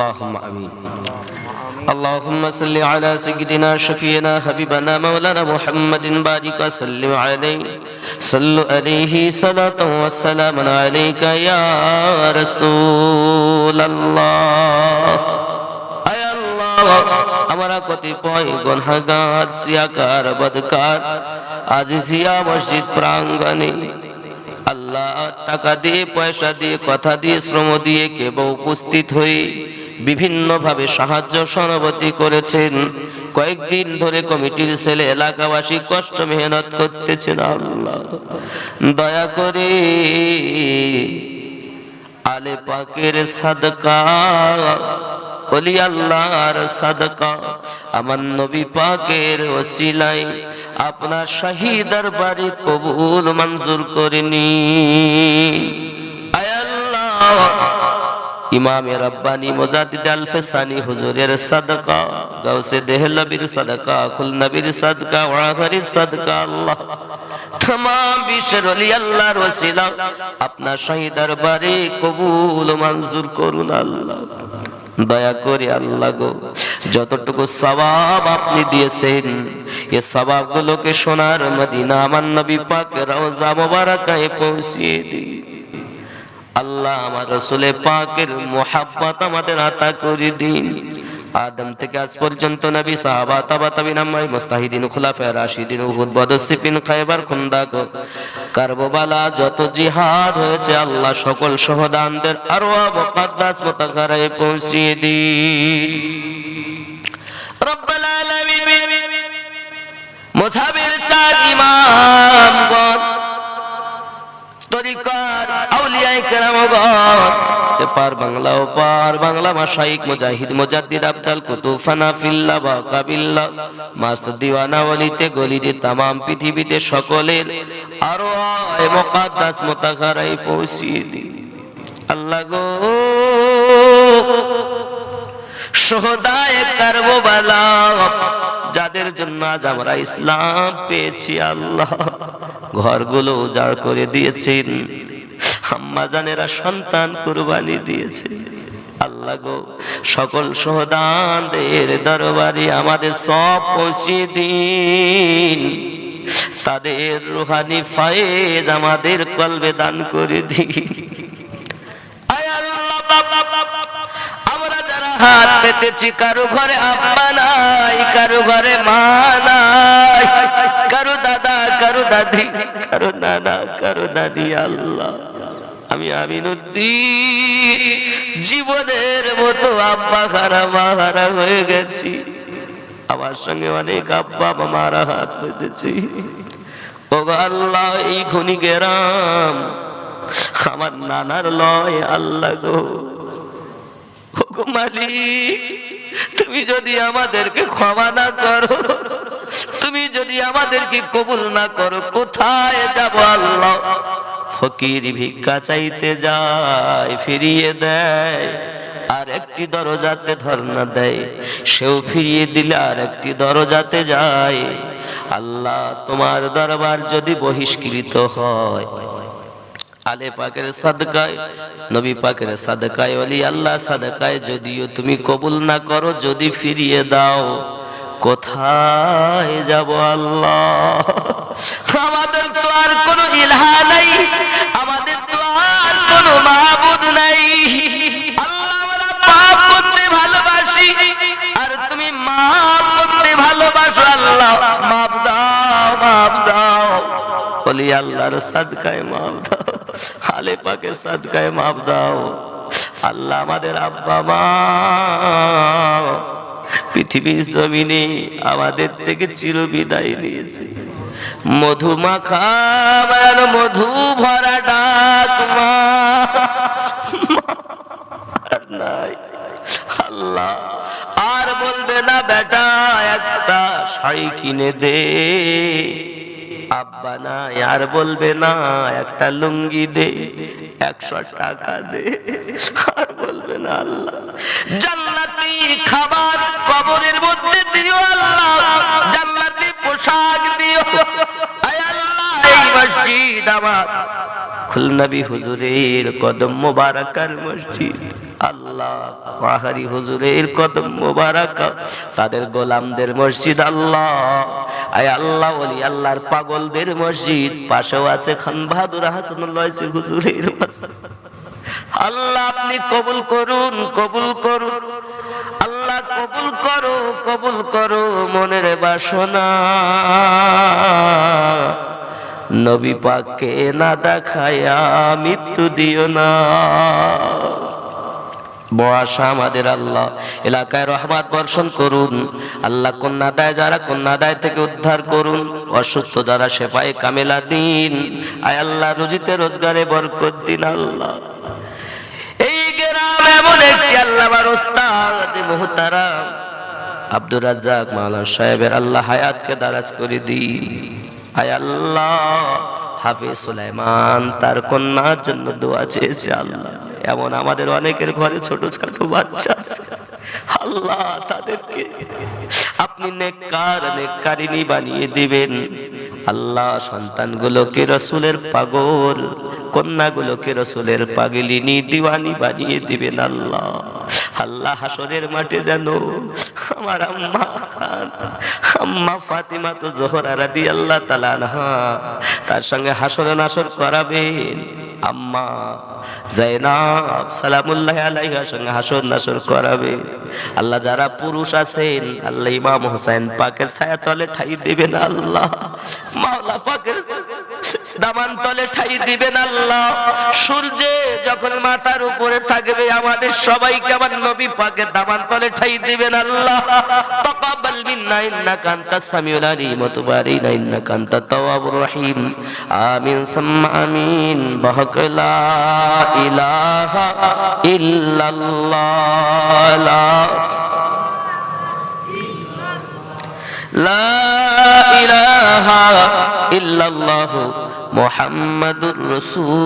اللهم امين اللهم صل على سيدنا شفينا حبيبنا مولانا محمد بارك وسلم عليه صلوا عليه صلاة والسلام عليك يا رسول الله আয় আল্লাহ আমরা কতিপয় গনহাগার সিয়াকার বদকার আজ জিয়া মসজিদ প্রাঙ্গণে আল্লাহ টাকা দিয়ে পয়সা দিয়ে কথা দিয়ে শ্রম দিয়ে কেবল উপস্থিত হয়ে বিভিন্নভাবে সাহায্য সহানুভূতি করেছেন। কয়েকদিন ধরে কমিটির ছেলে এলাকাবাসী কষ্ট মেহনত করতেছেন, আল্লাহ। দয়া করে আলে পাকের সাদকা বলি আল্লাহর সাদকা, আমার নবী পাকের ওসিলাই আপনার শাহিদার বাড়ি কবুল মঞ্জুর করেনি আয় আল্লাহ। ইমাম রব্বানি মোজাদিদ আলফেসানি হুজুরের সাদকা গাউসে দেহলবীর সাদকা, খুলনবীর সাদকা, ওয়াহরির সাদকা, আল্লাহ। তমাম বিশ্বের অলি আল্লাহর ওসিলা। আপনার শহীদ দরবারে কবুল মঞ্জুর করুন আল্লাহ। দয়া করে আল্লাহ গো, যতটুকু সবাব আপনি দিয়েছেন, এ সবাবগুলোকে সোনার মদিনা আমার নবী পাক রওজা মোবারকায় পৌঁছিয়ে দিন। আল্লাহ আমার রসুলে পাকের মোহাব্বত আমাদের আতা করে দিন। আদম থেকে আজ পর্যন্ত নবী সাহাবা, তাবা, তাবিন, আম্মাই, মুস্তাহিদিন, খুলাফা, রাশিদিন, উহুদ বদর সিফিন খায়বার খুন্দাক। কারবালা যত জিহাদ হয়েছে, আল্লাহ সকল সহদানদের আরও মুকদ্দাস মুতাকারায় পৌঁছিয়ে দিন। রব্বাল আলামিন মুসাবির চার ইমামগণ এপার বাংলা ও পার বাংলা মাশাইক মুজাহিদ, মুজাদ্দিদ, আব্দাল কুতুব ফানাফিল্লাহ বা কাবিল্লাহ মাস্ত দিওয়ানা ওলিতে গলিতে, তামাম পৃথিবীতে সকলের আরও আয় মুকাদ্দাস মুতাখারাই পৌঁছিয়ে দিন। আল্লাহ গো, সোহদায় কারবালা যাদের জন্য আজ আমরা ইসলাম পেয়েছি আল্লাহ, ঘরগুলো উজাড় করে দিয়েছেন। আম্মা জানেরা সন্তান কুরবানি দিয়েছে। আল্লাহ গো, সকল সহদানদের দরবারে আমাদের সব পৌঁছিয়ে দিন। তাদের রুহানি ফায়েজ আমাদের কলবে দান করে দিন। আমরা যারা হাত পেতেছি, কারও ঘরে আব্বা নাই, কারও ঘরে মা নাই, কারও দাদা, কারও দাদি, কারও নানা, কারও দাদি আল্লাহ। আমি আমিনুদ্দিন, জীবনের মতো আব্বা খারা, মা হয়ে গেছি। আমার সঙ্গে অনেক আব্বা মামারা হাত পেতেছি ও আল্লাহ, এই খনি গেরাম, আমার নানার লয় আল্লাহ গো। মালিক, তুমি যদি আমাদেরকে ক্ষমা না করো, তুমি যদি আমাদেরকে কবুল না করো, কোথায় যাব আল্লাহ? ফকির ভিক্ষা চাইতে যায়, ফিরিয়ে দেয়, আর একটি দরজাতে ধর্ণা দেয়। সেও ফিরিয়ে দিলে আর একটি দরজাতে যায়। আল্লাহ তোমার দরবার যদি বহিষ্কৃত হয়, আলে পাকের সাদকায়, নবী পাকের সাদকায় অলি আল্লাহ সাদকায় যদিও তুমি কবুল না করো, যদি ফিরিয়ে দাও, কোথায় যাব আল্লাহ? আমাদের আমাদের তো নাই। আল্লাহ করতে ভালোবাসি, আর তুমি মাফ করতে ভালোবাসো, আল্লাহ, মাফ দাও মাফ দাও। বলি, আল্লাহর সাদকায় মাফ দাও পাকের সাদকায় মাফ দাও। আল্লাহ আমাদের আব্বা মা, পৃথিবীর জমিনে আমাদের থেকে চির বিদায় নিয়েছে। মধুমাখা আমার মধু ভরা ডাক মা। নাই। আল্লাহ, আর বলবে না বেটা, একটা শাড়ি কিনে দে। আব্বা না আর বলবে, না, একটা লুঙ্গি দে, একশো টাকা দে। আর বলবে, না, আল্লাহ। জান্নাতি খাবার কবরের মধ্যে দিও, আল্লাহ। জান্নাতি পোশাক দিও। কদম মোবারকার মসজিদ। আল্লাহ হুজুরের কদম মোবারকা তাদের গোলামদের মসজিদ, আল্লাহ। আয় আল্লাহ, ওলি আল্লাহর পাগলদের মসজিদ। পাশেও আছে খান বাহাদুর হাসানুল্লাহ হুজুরের আল্লাহ, আপনি কবুল করুন কবুল করুন। আল্লাহ, কবুল করো কবুল করো, মনের বাসনা। নবী পাককে না দেখায়া মৃত্যু দিও না। বয়াসা আমাদের আল্লাহ। এলাকায় রহমাত বর্ষণ করুন। আল্লাহ কন্যাদায় যারা কন্যাদায় থেকে উদ্ধার করুন, অসুস্থ যারা সেপাই কামেলা দিন আয় আল্লাহ, রুজিতে রোজগারে বরকত দিন আল্লাহ। এই গ্রাম এমন একটি আল্লাহর ওস্তাদ আব্দুর রাজ্জাক মাওলানা সাহেবের আল্লাহ হায়াতকে দারাজ করে দিন। আয় আল্লাহ, হাফিজ সুলাইমান তার কন্যার জন্য দোয়া চেয়েছে আল্লাহ। এমন আমাদের অনেকের ঘরে ছোট ছোট বাচ্চা আল্লাহ তাদেরকে আপনি নেককার নেককারিনী বানিয়ে দিবেন। আল্লাহ সন্তানগুলোকে রসুলের পাগল, কন্যাগুলোকে রসুলের পাগলিনী, দিওয়ানি বানিয়ে দিবেন আল্লাহ। আল্লাহ হাসরের মাঠে যেন আমার আম্মা খান, আম্মা ফাতিমা তো জোহরা রাদি আল্লাহ তালা তার সঙ্গে হাসরে নাসর করাবেন। আম্মা জয়নাব সালামুল্লাহ আলাইহার সঙ্গে হাসর নাসর করাবে। আল্লাহ যারা পুরুষ আছেন, আল্লাহ ইমাম হোসেন পাকের ছায়া তলে ঠাই দিবেন আল্লাহ। মাওলা পাকের দামান তলে ঠাই দিবেন আল্লাহ সূর্যে যখন মাথার উপরে থাকবে আমাদের সবাইকে আমার নবী পাকের দামান তলে ঠাই দিবেন আল্লাহ তাকাব্বাল মিন্না ইন্নাকা আনতাস সামিউল আলিম ওয়া তুব আলাইনা ইন্নাকা আনতাত তাওয়াবুর রহিম আমিন সুম্মা আমিন বাহক লা ইলাহা ইল্লাল্লাহ লা لا إله إلا الله محمد رسول